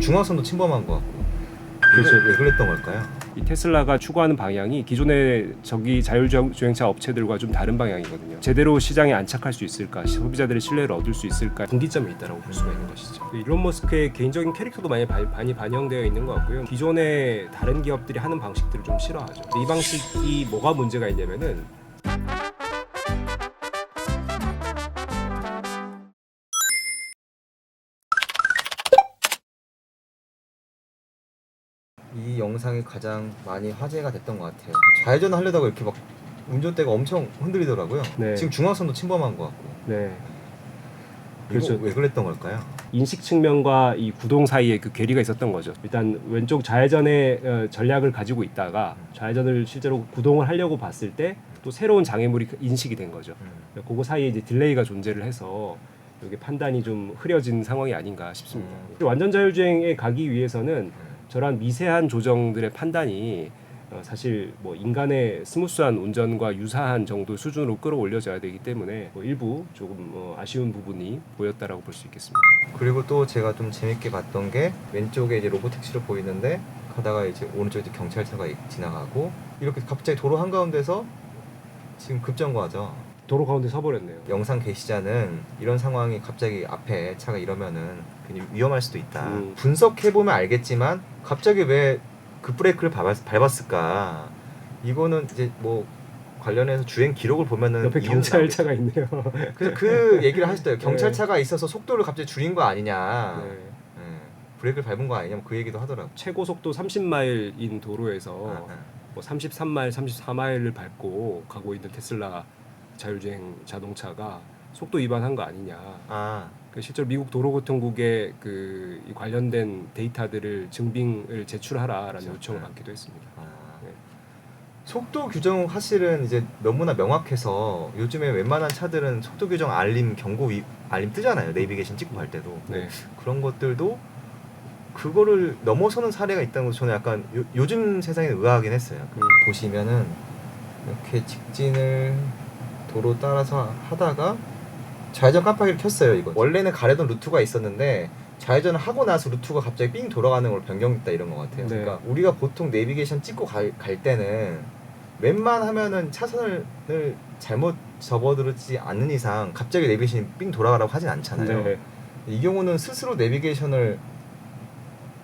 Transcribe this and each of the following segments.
지금 중앙선도 침범한 것 같고. 그렇죠. 왜 그랬던 걸까요? 이 테슬라가 추구하는 방향이 기존의 저기 자율주행차 업체들과 좀 다른 방향이거든요. 제대로 시장에 안착할 수 있을까, 소비자들의 신뢰를 얻을 수 있을까 분기점이 있다라고 볼 수가 있는 것이죠. 일론 머스크의 개인적인 캐릭터도 많이, 바- 많이 반영되어 있는 것 같고요. 기존의 다른 기업들이 하는 방식들을 좀 싫어하죠. 이 방식이 뭐가 문제가 있냐면은 영상이 가장 많이 화제가 됐던 것 같아요. 좌회전 하려다가 이렇게 막 운전대가 엄청 흔들리더라고요. 네. 지금 중앙선도 침범한 것 같고. 네. 그렇죠. 왜 그랬던 걸까요? 인식 측면과 이 구동 사이에 그 괴리가 있었던 거죠. 일단 왼쪽 좌회전의 어, 전략을 가지고 있다가 좌회전을 실제로 구동을 하려고 봤을 때 또 새로운 장애물이 인식이 된 거죠. 음. 그거 사이에 이제 딜레이가 존재를 해서 이게 판단이 좀 흐려진 상황이 아닌가 싶습니다. 완전 자율주행에 가기 위해서는 저런 미세한 조정들의 판단이 어, 사실 뭐 인간의 스무스한 운전과 유사한 정도 수준으로 끌어올려져야 되기 때문에 뭐 일부 조금 어, 아쉬운 부분이 보였다라고 볼 수 있겠습니다. 그리고 또 제가 좀 재밌게 봤던 게 왼쪽에 이제 로보택시로 보이는데 가다가 이제 오른쪽에 경찰차가 지나가고 이렇게 갑자기 도로 한가운데서 지금 급정거하죠. 도로 가운데 서버렸네요. 영상 게시자는 이런 상황이 갑자기 앞에 차가 이러면은 괜히 위험할 수도 있다. 음. 분석해 보면 알겠지만 갑자기 왜 그 브레이크를 밟았, 밟았을까? 이거는 이제 뭐 관련해서 주행 기록을 보면은 옆에 경찰차가 있네요. 그래서 그 얘기를 하시더라고요. 경찰차가 있어서 속도를 갑자기 줄인 거 아니냐. 네. 예. 브레이크를 밟은 거 아니냐. 그 얘기도 하더라고요. 최고 속도 30마일인 도로에서 아, 아. 뭐 33마일, 34마일을 밟고 가고 있는 테슬라 자율주행 자동차가 속도 위반한 거 아니냐. 아, 그 실제로 미국 도로교통국에 그이 관련된 데이터들을 증빙을 제출하라라는 그렇죠. 요청을 네. 받기도 했습니다. 아. 네. 속도 규정 사실은 이제 너무나 명확해서 요즘에 웬만한 차들은 속도 규정 알림 경고 위, 알림 뜨잖아요. 네이비게이션 찍고 갈 때도 네. 그런 것들도 그거를 넘어서는 사례가 있다는 거 저는 약간 요, 요즘 세상에 의아하긴 했어요. 음. 보시면은 이렇게 직진을 도로 따라서 하다가 좌회전 깜빡이를 켰어요. 이거 원래는 가려던 루트가 있었는데 좌회전을 하고 나서 루트가 갑자기 삥 돌아가는 걸 변경했다 이런 것 같아요. 네. 그러니까 우리가 보통 내비게이션 찍고 갈, 갈 때는 웬만하면은 차선을 잘못 접어들지 않는 이상 갑자기 내비게이션이 삥 돌아가라고 하진 않잖아요. 네. 이 경우는 스스로 내비게이션을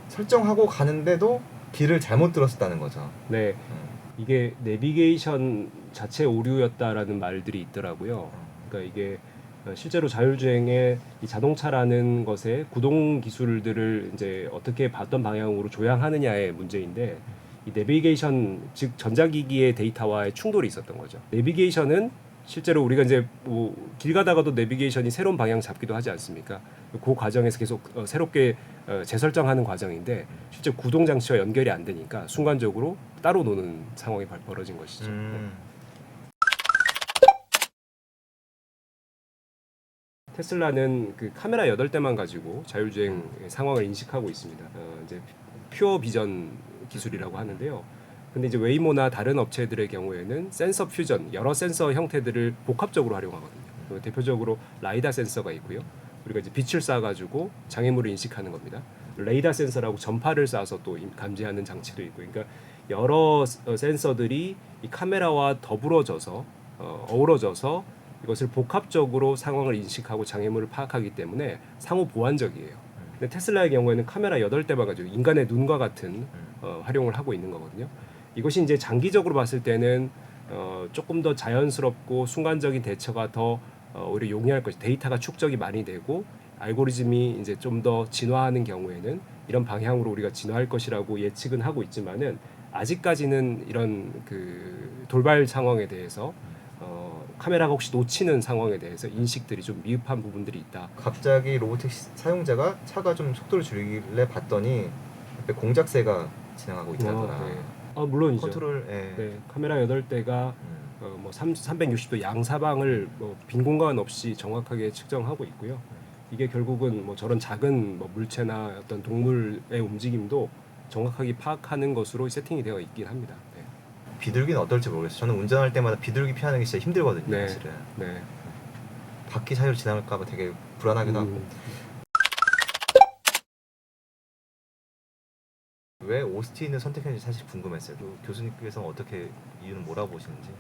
설정하고 가는데도 길을 잘못 들었었다는 거죠. 네. 음. 이게 내비게이션 자체 오류였다라는 말들이 있더라고요. 그러니까 이게 어, 실제로 자율주행의 이 자동차라는 것의 구동 기술들을 이제 어떻게 봤던 방향으로 조향하느냐의 문제인데 이 내비게이션 즉 전자기기의 데이터와의 충돌이 있었던 거죠. 내비게이션은 실제로 우리가 이제 뭐 길 가다가도 내비게이션이 새로운 방향 잡기도 하지 않습니까? 그 과정에서 계속 어, 새롭게 어, 재설정하는 과정인데 실제 구동 장치와 연결이 안 되니까 순간적으로 따로 노는 상황이 벌- 벌어진 것이죠. 음. 테슬라는 그 카메라 8대만 가지고 자율주행 상황을 인식하고 있습니다. 어, 이제 퓨어 비전 기술이라고 하는데요. 근데 이제 웨이모나 다른 업체들의 경우에는 센서 퓨전 여러 센서 형태들을 복합적으로 활용하거든요. 그 대표적으로 라이다 센서가 있고요. 우리가 이제 빛을 쏴가지고 장애물을 인식하는 겁니다. 레이다 센서라고 전파를 쏴서 또 임- 감지하는 장치도 있고, 그러니까 여러 스- 어, 센서들이 이 카메라와 더불어져서 어, 어우러져서 이것을 복합적으로 상황을 인식하고 장애물을 파악하기 때문에 상호 보완적이에요. 근데 테슬라의 경우에는 카메라 8대만 가지고 인간의 눈과 같은 어, 활용을 하고 있는 거거든요. 이것이 이제 장기적으로 봤을 때는 어, 조금 더 자연스럽고 순간적인 대처가 더 어, 오히려 용이할 것이 데이터가 축적이 많이 되고 알고리즘이 이제 좀 더 진화하는 경우에는 이런 방향으로 우리가 진화할 것이라고 예측은 하고 있지만은 아직까지는 이런 그 돌발 상황에 대해서 어, 카메라가 혹시 놓치는 상황에 대해서 인식들이 좀 미흡한 부분들이 있다. 갑자기 로보택시 사용자가 차가 좀 속도를 줄이길래 봤더니 옆에 공작새가 지나가고 있다더라. 어, 네. 아 물론이죠. 컨트롤, 예. 네, 카메라 8대가 음. 어, 뭐 3, 360도 양사방을 뭐 빈 공간 없이 정확하게 측정하고 있고요. 이게 결국은 뭐 저런 작은 뭐 물체나 어떤 동물의 움직임도 정확하게 파악하는 것으로 세팅이 되어 있긴 합니다. 네. 비둘기는 어떨지 모르겠어요. 저는 운전할 때마다 비둘기 피하는 게 진짜 힘들거든요. 네. 사실은 네. 바퀴 사이로 지나갈까 봐 되게 불안하기도 하고. 음, 왜 오스틴을 선택했는지 사실 궁금했어요. 그 교수님께서 어떻게 이유는 뭐라고 보시는지.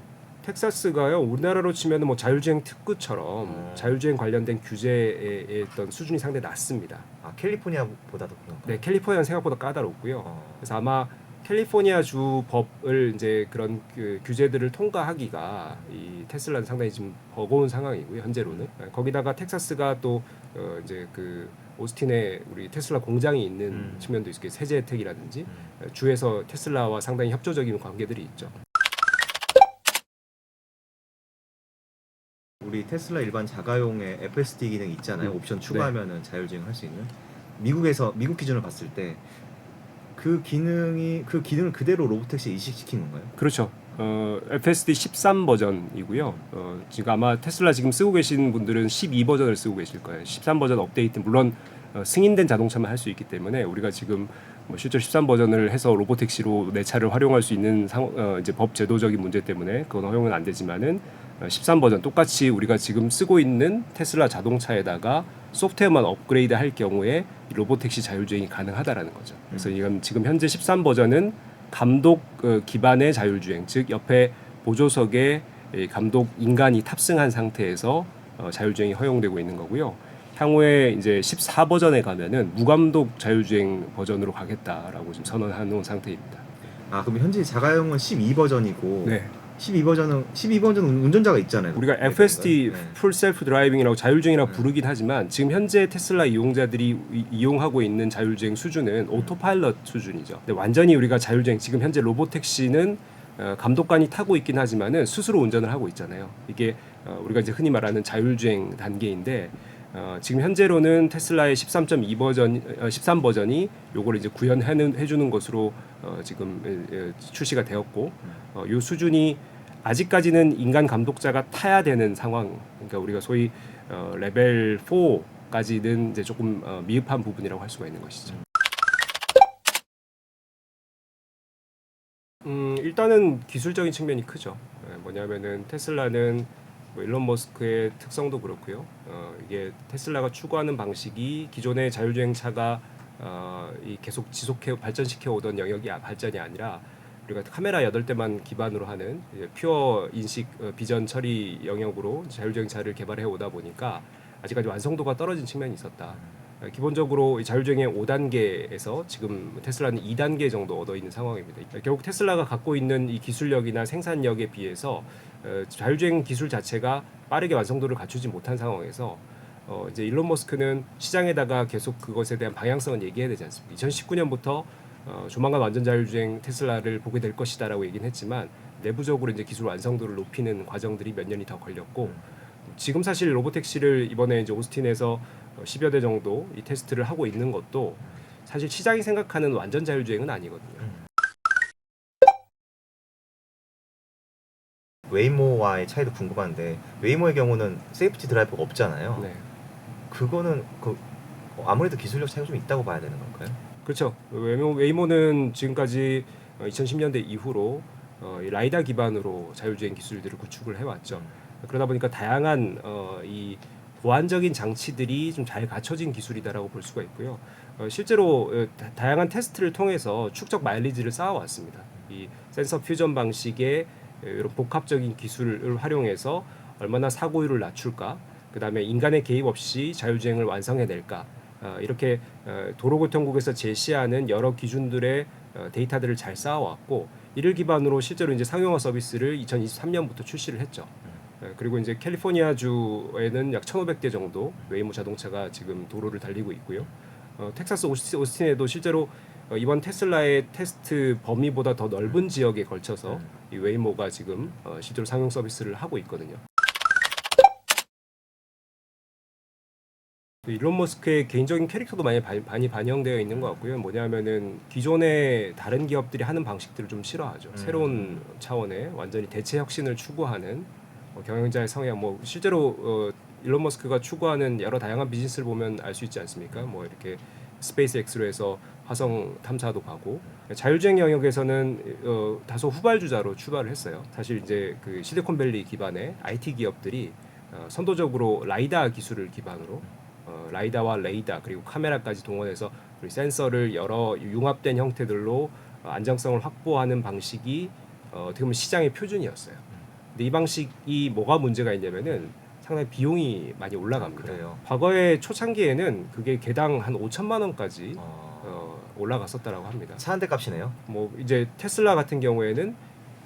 텍사스가요 우리나라로 치면은 뭐 자율주행 특구처럼 음. 자율주행 관련된 규제의 어떤 수준이 상당히 낮습니다. 아 캘리포니아보다도 그런가? 네, 캘리포니아는 생각보다 까다롭고요. 어. 그래서 아마 캘리포니아 주 법을 이제 그런 그 규제들을 통과하기가 이 테슬라는 상당히 지금 버거운 상황이고요 현재로는 네, 거기다가 텍사스가 또 어, 이제 그 오스틴에 우리 테슬라 공장이 있는 음. 측면도 있고 세제 혜택이라든지 음. 주에서 테슬라와 상당히 협조적인 관계들이 있죠. 우리 테슬라 일반 자가용에 FSD 기능 있잖아요. 음. 옵션 추가하면은 자율주행 할 수 있는. 미국에서 미국 기준을 봤을 때 그 기능이 그 기능을 그대로 로보택시에 이식시킨 건가요? 그렇죠. 어, FSD 13 버전이고요. 어, 지금 아마 테슬라 지금 쓰고 계신 분들은 12 버전을 쓰고 계실 거예요. 13 버전 업데이트 물론 어, 승인된 자동차만 할 수 있기 때문에 우리가 지금 뭐 실제 13 버전을 해서 로보택시로 내 차를 활용할 수 있는 상, 어, 이제 법 제도적인 문제 때문에 그건 허용은 안 되지만은 어, 13 버전 똑같이 우리가 지금 쓰고 있는 테슬라 자동차에다가 소프트웨어만 업그레이드 할 경우에 이 로보택시 자율주행이 가능하다라는 거죠. 그래서 이건 지금 현재 13 버전은 감독 어, 기반의 자율주행, 즉 옆에 보조석에 이 감독 인간이 탑승한 상태에서 어, 자율주행이 허용되고 있는 거고요. 향후에 이제 14 버전에 가면은 무감독 자율주행 버전으로 가겠다라고 지금 놓은 상태입니다. 아 그럼 현재 자가용은 12 버전이고 네. 12 버전은 12 버전은 운전자가 있잖아요. 우리가? FSD 네. 풀 셀프 드라이빙이라고 자율주행이라고 네. 부르긴 하지만 지금 현재 테슬라 이용자들이 이- 이 용하고 있는 자율주행 수준은 오토파일럿 수준이죠. 근데 완전히 우리가 자율주행 지금 현재 로보택시는 어, 감독관이 타고 있긴 하지만은 스스로 운전을 하고 있잖아요. 이게 어, 우리가 이제 흔히 말하는 자율주행 단계인데 어, 지금 현재로는 테슬라의 13.2 버전, 어, 13 버전이 요걸 이제 구현해 해주는 것으로 어, 지금 에, 에, 출시가 되었고 어, 요 수준이 아직까지는 인간 감독자가 타야 되는 상황. 그러니까 우리가 소위 어, 레벨 4까지는 이제 조금 어, 미흡한 부분이라고 할 수가 있는 것이죠. 음, 일단은 기술적인 측면이 크죠. 예, 뭐냐면은 테슬라는 뭐 일론 머스크의 특성도 그렇고요. 어, 이게 테슬라가 추구하는 방식이 기존의 자율주행 차가 어, 이 계속 지속해 발전시켜 오던 영역이 아- 발전이 아니라 우리가 카메라 8대만 기반으로 하는 퓨어 인식 어, 비전 처리 영역으로 자율주행 차를 개발해 오다 보니까 아직까지 완성도가 떨어진 측면이 있었다. 어, 기본적으로 이 자율주행의 5단계에서 지금 테슬라는 2단계 정도 얻어 있는 상황입니다. 결국 테슬라가 갖고 있는 이 기술력이나 생산력에 비해서 어, 자율주행 기술 자체가 빠르게 완성도를 갖추지 못한 상황에서 어, 이제 일론 머스크는 시장에다가 계속 그것에 대한 방향성을 얘기해야 되지 않습니까? 2019년부터 어, 조만간 완전 자율주행 테슬라를 보게 될 것이다라고 얘기는 했지만 내부적으로 이제 기술 완성도를 높이는 과정들이 몇 년이 더 걸렸고 지금 사실 로보택시를 이번에 이제 오스틴에서 어, 10여 대 정도 이 테스트를 하고 있는 것도 사실 시장이 생각하는 완전 자율주행은 아니거든요. 웨이모와의 차이도 궁금한데 웨이모의 경우는 세이프티 드라이버가 없잖아요. 네. 그거는 그 어, 아무래도 기술력 차이가 좀 있다고 봐야 되는 건가요? 그렇죠. 웨이모, 웨이모는 지금까지 어, 2010년대 이후로 어, 이 라이다 기반으로 자율주행 기술들을 구축을 해왔죠. 그러다 보니까 다양한 어, 이 보안적인 장치들이 좀 잘 갖춰진 기술이다라고 볼 수가 있고요. 어, 실제로 어, 다, 다양한 테스트를 통해서 축적 마일리지를 쌓아왔습니다. 이 센서 퓨전 방식의 어, 이런 복합적인 기술을 활용해서 얼마나 사고율을 낮출까, 그 다음에 인간의 개입 없이 자율주행을 완성해낼까, 어, 이렇게 어, 도로교통국에서 제시하는 여러 기준들의 어, 데이터들을 잘 쌓아왔고 이를 기반으로 실제로 이제 상용화 서비스를 2023년부터 출시를 했죠. 예, 그리고 이제 캘리포니아 주에는 약 1,500대 정도 웨이모 자동차가 지금 도로를 달리고 있고요. 어, 텍사스 오스틴, 오스틴에도 실제로 어, 이번 테슬라의 테스트 범위보다 더 넓은 지역에 걸쳐서 이 웨이모가 지금 어, 실제로 상용 서비스를 하고 있거든요. 그 일론 머스크의 개인적인 캐릭터도 많이, 바- 많이 반영되어 있는 것 같고요. 뭐냐면은 기존의 다른 기업들이 하는 방식들을 좀 싫어하죠. 음. 새로운 차원의 완전히 대체 혁신을 추구하는 어, 경영자의 성향. 뭐 실제로 어, 일론 머스크가 추구하는 여러 다양한 비즈니스를 보면 알 수 있지 않습니까? 뭐 이렇게 스페이스X로 해서 화성 탐사도 가고 자율주행 영역에서는 어, 다소 후발주자로 출발을 했어요. 사실 이제 그 실리콘밸리 기반의 IT 기업들이 어, 선도적으로 라이다 기술을 기반으로 어, 라이다와 레이다 그리고 카메라까지 동원해서 그리고 센서를 여러 융합된 형태들로 어, 안정성을 확보하는 방식이 어, 어떻게 보면 시장의 표준이었어요. 근데 이 방식이 뭐가 문제가 있냐면은 상당히 비용이 많이 올라갑니다. 그래요. 과거에 초창기에는 그게 개당 한 5천만 원까지 어, 어, 올라갔었다라고 합니다. 차 한 대 값이네요. 뭐 이제 테슬라 같은 경우에는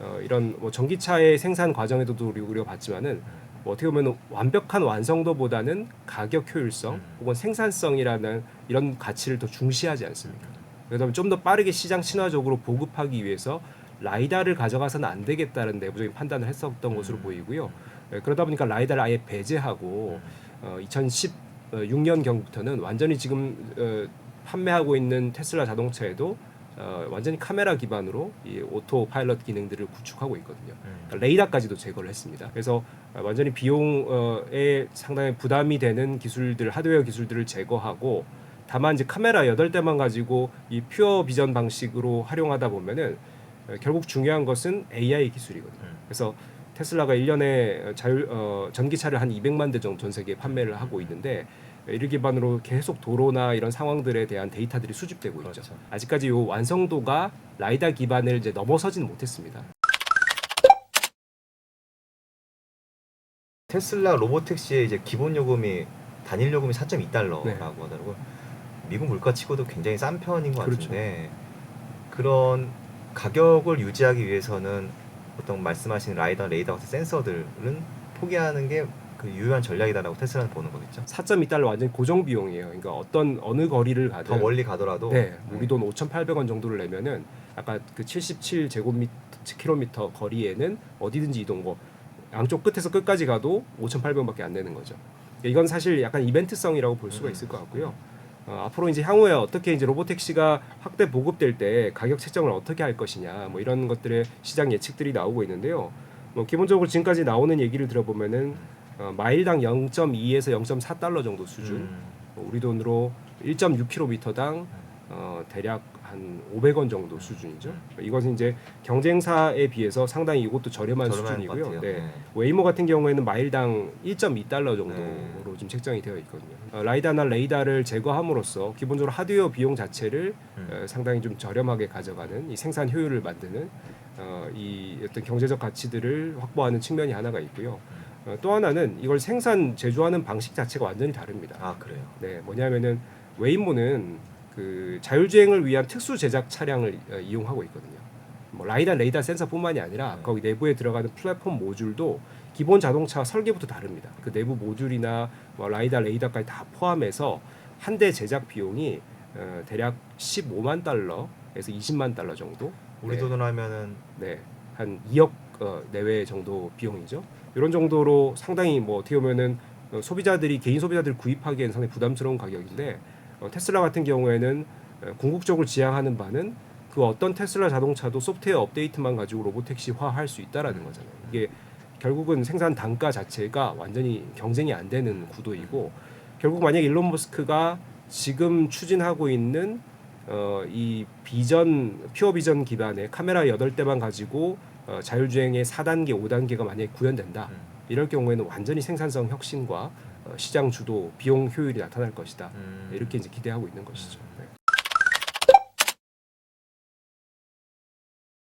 어, 이런 뭐 전기차의 생산 과정에도 우리 우리가 봤지만은 뭐 어떻게 보면 완벽한 완성도보다는 가격 효율성 음. 혹은 생산성이라는 이런 가치를 더 중시하지 않습니까? 보면 좀더 빠르게 시장 친화적으로 보급하기 위해서 라이다를 가져가서는 안 되겠다는 내부적인 판단을 했었던 것으로 음. 보이고요. 예, 그러다 보니까 라이다를 아예 배제하고 어, 2016년 경부터는 완전히 지금 어, 판매하고 있는 테슬라 자동차에도 어, 완전히 카메라 기반으로 이 오토 파일럿 기능들을 구축하고 있거든요. 음. 그러니까 레이더까지도 제거를 했습니다. 그래서 어, 완전히 비용에 상당히 부담이 되는 기술들, 하드웨어 기술들을 제거하고 다만 이제 카메라 8대만 가지고 이 퓨어 비전 방식으로 활용하다 보면은 어, 결국 중요한 것은 AI 기술이거든요. 음. 그래서 테슬라가 1년에 자율 어, 전기차를 한 200만 대 정도 전 세계에 판매를 하고 있는데 이를 기반으로 계속 도로나 이런 상황들에 대한 데이터들이 수집되고 있죠. 그렇죠. 아직까지 요 완성도가 라이다 기반을 이제 넘어서지는 못했습니다. 테슬라 로보택시의 이제 기본 요금이 단일 요금이 4.2달러라고 네. 하더라고요. 미국 물가치고도 굉장히 싼 편인 것 그렇죠. 같은데 그런 가격을 유지하기 위해서는 어떤 말씀하신 라이더, 레이더 같은 센서들은 포기하는 게 그 유효한 전략이다라고 테슬라는 보는 거겠죠. 4.2달러 완전 고정 비용이에요. 그러니까 어떤 어느 거리를 가든 더 멀리 가더라도 네, 우리 돈 5,800원 정도를 내면은 아까 그 77 제곱미터 킬로미터 거리에는 어디든지 이동 뭐 양쪽 끝에서 끝까지 가도 5,800원밖에 안 내는 거죠. 그러니까 이건 사실 약간 이벤트성이라고 볼 수가 음. 있을 것 같고요. 어, 앞으로 이제 향후에 어떻게 이제 로보택시가 확대 보급될 때 가격 책정을 어떻게 할 것이냐 뭐 이런 것들의 시장 예측들이 나오고 있는데요. 뭐 기본적으로 지금까지 나오는 얘기를 들어보면은 어, 마일당 0.2에서 0.4달러 정도 수준. 음, 어, 우리 돈으로 1.6km당 어, 대략 한 500원 정도 수준이죠. 이것은 이제 경쟁사에 비해서 상당히 이것도 저렴한, 저렴한 것 수준이고요. 같아요. 네. 네. 웨이모 같은 경우에는 마일당 1.2달러 정도로 네. 지금 책정이 되어 있거든요. 어, 라이다나 레이다를 제거함으로써 기본적으로 하드웨어 비용 자체를 음. 어, 상당히 좀 저렴하게 가져가는 이 생산 효율을 만드는 어, 이 어떤 경제적 가치들을 확보하는 측면이 하나가 있고요. 어, 또 하나는 이걸 생산 제조하는 방식 자체가 완전히 다릅니다. 아 그래요. 네, 뭐냐면은 웨이모는 그 자율주행을 위한 특수 제작 차량을 어, 이용하고 있거든요. 뭐 라이다, 레이다 센서뿐만이 아니라 네. 거기 내부에 들어가는 플랫폼 모듈도 기본 자동차 설계부터 다릅니다. 그 내부 모듈이나 뭐 라이다, 레이다까지 다 포함해서 한 대 제작 비용이 어, 대략 15만 달러에서 20만 달러 정도. 우리 네. 돈으로 하면은 네, 한 2억 어, 내외 정도 비용이죠. 이런 정도로 상당히 뭐 어떻게 보면은 어, 소비자들이 개인 소비자들 구입하기에는 상당히 부담스러운 가격인데 어, 테슬라 같은 경우에는 어, 궁극적으로 지향하는 바는 그 어떤 테슬라 자동차도 소프트웨어 업데이트만 가지고 로보택시화할 수 있다라는 거잖아요. 이게 결국은 생산 단가 자체가 완전히 경쟁이 안 되는 구도이고 결국 만약 일론 머스크가 지금 추진하고 있는 어, 이 비전 퓨어 비전 기반의 카메라 8대만 가지고 어, 자율주행의 4단계, 5단계가 만약에 구현된다. 음. 이럴 경우에는 완전히 생산성 혁신과 어, 시장 주도 비용 효율이 나타날 것이다. 음. 이렇게 이제 기대하고 있는 것이죠. 네.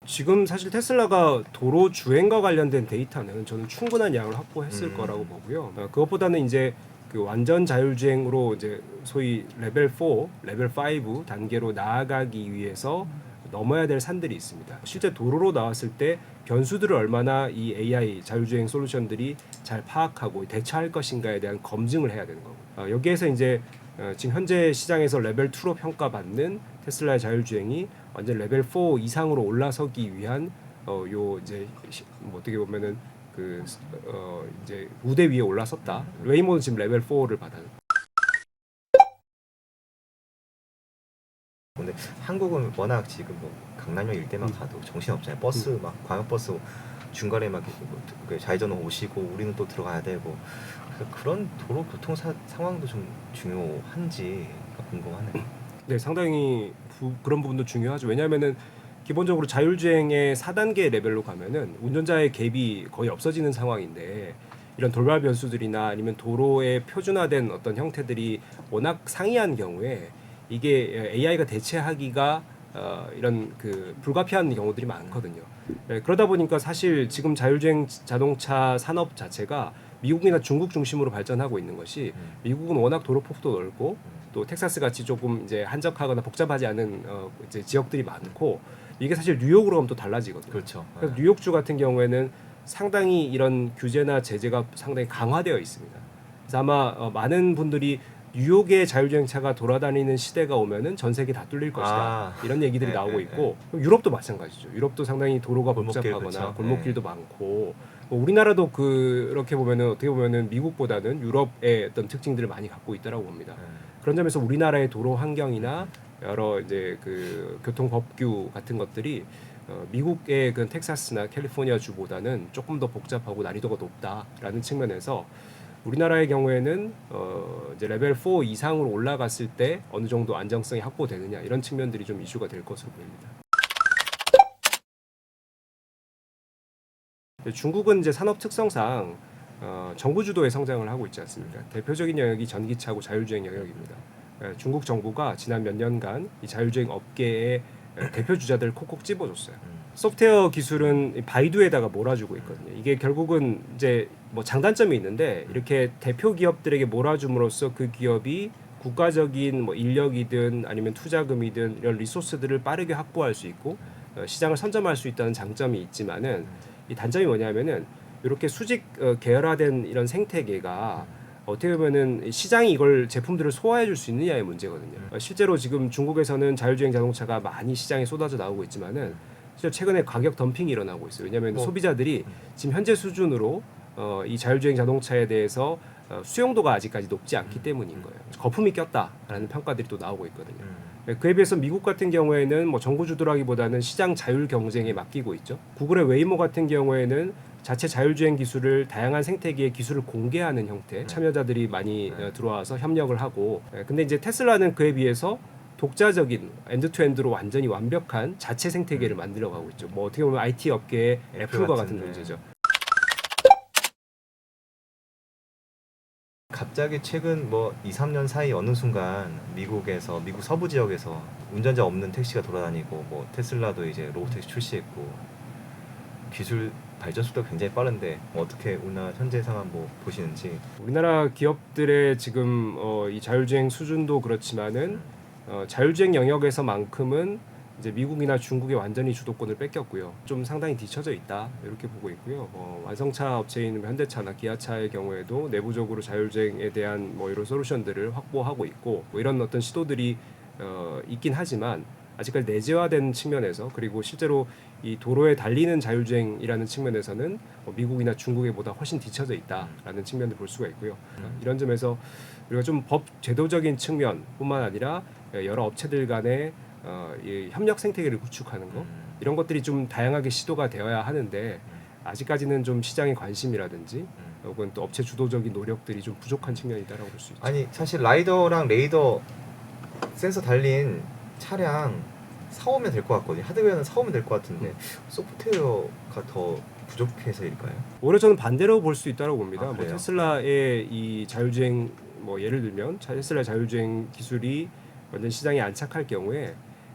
지금 사실 테슬라가 도로 주행과 관련된 데이터는 저는 충분한 양을 확보했을 음. 거라고 보고요. 어, 그것보다는 이제 그 완전 자율주행으로 이제 소위 레벨 4, 레벨 5 단계로 나아가기 위해서 넘어야 될 산들이 있습니다. 실제 도로로 나왔을 때 변수들을 얼마나 이 AI 자율주행 솔루션들이 잘 파악하고 대처할 것인가에 대한 검증을 해야 되는 거고 어, 여기에서 이제 어, 지금 현재 시장에서 레벨 2로 평가받는 테슬라의 자율주행이 완전 레벨 4 이상으로 올라서기 위한 어, 요 이제 시- 뭐 어떻게 보면은 그 어, 이제 무대 위에 올라섰다. 웨이모는 지금 레벨 4를 받아 한국은 워낙 지금 뭐 강남역 일대만 음. 가도 정신 없잖아요. 버스 막 광역버스 중간에 막뭐그 좌회전 오시고 우리는 또 들어가야 되고 그런 도로 교통 사, 상황도 좀 중요한지가 궁금하네요. 네, 상당히 부- 그런 부분도 중요하죠. 왜냐하면은 기본적으로 자율주행의 4단계 레벨로 가면은 운전자의 갭이 거의 없어지는 상황인데 이런 돌발 변수들이나 아니면 도로의 표준화된 어떤 형태들이 워낙 상이한 경우에 이게 AI가 대체하기가 어, 이런 그 불가피한 경우들이 많거든요. 예, 그러다 보니까 사실 지금 자율주행 자동차 산업 자체가 미국이나 중국 중심으로 발전하고 있는 것이 음. 미국은 워낙 도로 폭도 넓고 또 텍사스 같이 조금 이제 한적하거나 복잡하지 않은 어, 이제 지역들이 많고 이게 사실 뉴욕으로 가면 또 달라지거든요. 그렇죠. 그래서 뉴욕주 같은 경우에는 상당히 이런 규제나 제재가 상당히 강화되어 있습니다. 그래서 아마 어, 많은 분들이 뉴욕의 자율주행차가 돌아다니는 시대가 오면은 전 세계 다 뚫릴 것이다 아. 이런 얘기들이 네, 나오고 네, 있고 유럽도 마찬가지죠. 유럽도 상당히 도로가 골목길, 복잡하거나 그쵸. 골목길도 많고 뭐 우리나라도 그렇게 보면은 어떻게 보면은 미국보다는 유럽의 어떤 특징들을 많이 갖고 있다라고 봅니다. 네. 그런 점에서 우리나라의 도로 환경이나 여러 이제 그 교통 법규 같은 것들이 어, 미국의 그 텍사스나 캘리포니아 주보다는 조금 더 복잡하고 난이도가 높다라는 측면에서 우리나라의 경우에는 어, 이제 레벨 4 이상으로 올라갔을 때 어느 정도 안정성이 확보되느냐 이런 측면들이 좀 이슈가 될 것으로 보입니다. 중국은 이제 산업 특성상 어, 정부 주도의 성장을 하고 있지 않습니까? 대표적인 영역이 전기차고 자율주행 영역입니다. 예, 중국 정부가 지난 몇 년간 이 자율주행 업계의 예, 대표 주자들 콕콕 집어줬어요. 음. 소프트웨어 기술은 이 바이두에다가 몰아주고 있거든요. 이게 결국은 이제 뭐 장단점이 있는데 이렇게 대표 기업들에게 몰아줌으로써 그 기업이 국가적인 뭐 인력이든 아니면 투자금이든 이런 리소스들을 빠르게 확보할 수 있고 어, 시장을 선점할 수 있다는 장점이 있지만은 이 단점이 뭐냐면은 이렇게 수직 어, 계열화된 이런 생태계가 어떻게 보면은 시장이 이걸 제품들을 소화해 줄 수 있느냐의 문제거든요. 어, 실제로 지금 중국에서는 자율주행 자동차가 많이 시장에 쏟아져 나오고 있지만은 실제 최근에 가격 덤핑이 일어나고 있어요. 왜냐하면 뭐, 소비자들이 지금 현재 수준으로 어, 이 자율주행 자동차에 대해서 어, 수용도가 아직까지 높지 않기 때문인 거예요. 거품이 꼈다라는 평가들이 또 나오고 있거든요. 음. 네, 그에 비해서 미국 같은 경우에는 뭐 정부 주도라기보다는 시장 자율 경쟁에 맡기고 있죠. 구글의 웨이모 같은 경우에는 자체 자율주행 기술을 다양한 생태계의 기술을 공개하는 형태 참여자들이 많이 네. 어, 들어와서 협력을 하고 예, 근데 이제 테슬라는 그에 비해서 독자적인 엔드투엔드로 완전히 완벽한 자체 생태계를 만들어 가고 있죠. 뭐 어떻게 보면 IT 업계의 애플과 같은 같은데. 존재죠. 갑자기 최근 뭐 2, 3년 사이 어느 순간 미국에서 미국 서부 지역에서 운전자 없는 택시가 돌아다니고 뭐 테슬라도 이제 로보택시 출시했고 기술 발전 속도가 굉장히 빠른데 뭐 어떻게 우리나라 현재 상황 뭐 보시는지 우리나라 기업들의 지금 어, 이 자율주행 수준도 그렇지만은 어, 자율주행 영역에서만큼은 이제 미국이나 중국에 완전히 주도권을 뺏겼고요. 좀 상당히 뒤처져 있다 이렇게 보고 있고요. 어, 완성차 업체인 현대차나 기아차의 경우에도 내부적으로 자율주행에 대한 뭐 이런 솔루션들을 확보하고 있고 뭐 이런 어떤 시도들이 어, 있긴 하지만 아직까지 내재화된 측면에서 그리고 실제로 이 도로에 달리는 자율주행이라는 측면에서는 뭐 미국이나 중국에 보다 훨씬 뒤처져 있다라는 측면을 볼 수가 있고요. 음. 이런 점에서 우리가 좀 법 제도적인 측면뿐만 아니라 여러 업체들 간의 어, 이 협력 생태계를 구축하는 거 음. 이런 것들이 좀 다양하게 시도가 되어야 하는데 아직까지는 좀 시장의 관심이라든지 음. 혹은 또 업체 주도적인 노력들이 좀 부족한 측면이 있다라고 볼 수 있죠. 아니 사실 라이더랑 레이더 센서 달린 차량 사오면 될 것 같거든요 하드웨어는 사오면 될 것 같은데 소프트웨어가 더 부족해서일까요? 오히려 저는 반대로 볼 수 있다고 봅니다. 아, 뭐? 테슬라의 이 자율주행 뭐 예를 들면 테슬라 자율주행 기술이 완전 시장에 안착할 경우에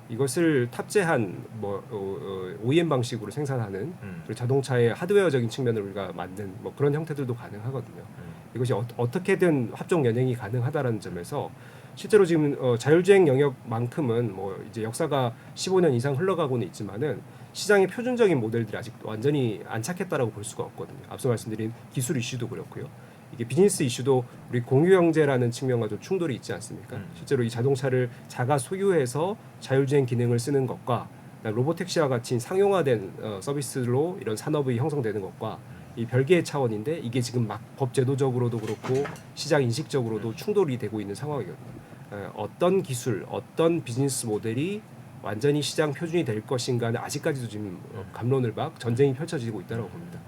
이것을 탑재한 뭐 어, 어, OEM 방식으로 생산하는 음. 그리고 자동차의 하드웨어적인 측면을 우리가 만든 뭐 그런 형태들도 가능하거든요. 음. 이것이 어, 어떻게든 합종 연행이 가능하다라는 점에서 실제로 지금 어, 자율주행 영역만큼은 뭐 이제 역사가 15년 이상 흘러가고는 있지만은 시장의 표준적인 모델들이 아직 완전히 안착했다라고 볼 수가 없거든요. 앞서 말씀드린 기술 이슈도 그렇고요. 이게 비즈니스 이슈도 우리 공유 경제라는 측면과 좀 충돌이 있지 않습니까? 음. 실제로 이 자동차를 자가 소유해서 자율주행 기능을 쓰는 것과 로보택시와 같이 상용화된 어, 서비스로 이런 산업이 형성되는 것과 이 별개의 차원인데 이게 지금 막 법 제도적으로도 그렇고 시장 인식적으로도 충돌이 되고 있는 상황이거든요. 에, 어떤 기술, 어떤 비즈니스 모델이 완전히 시장 표준이 될 것인가는 아직까지도 지금 어, 감론을 박 전쟁이 펼쳐지고 있다고 봅니다.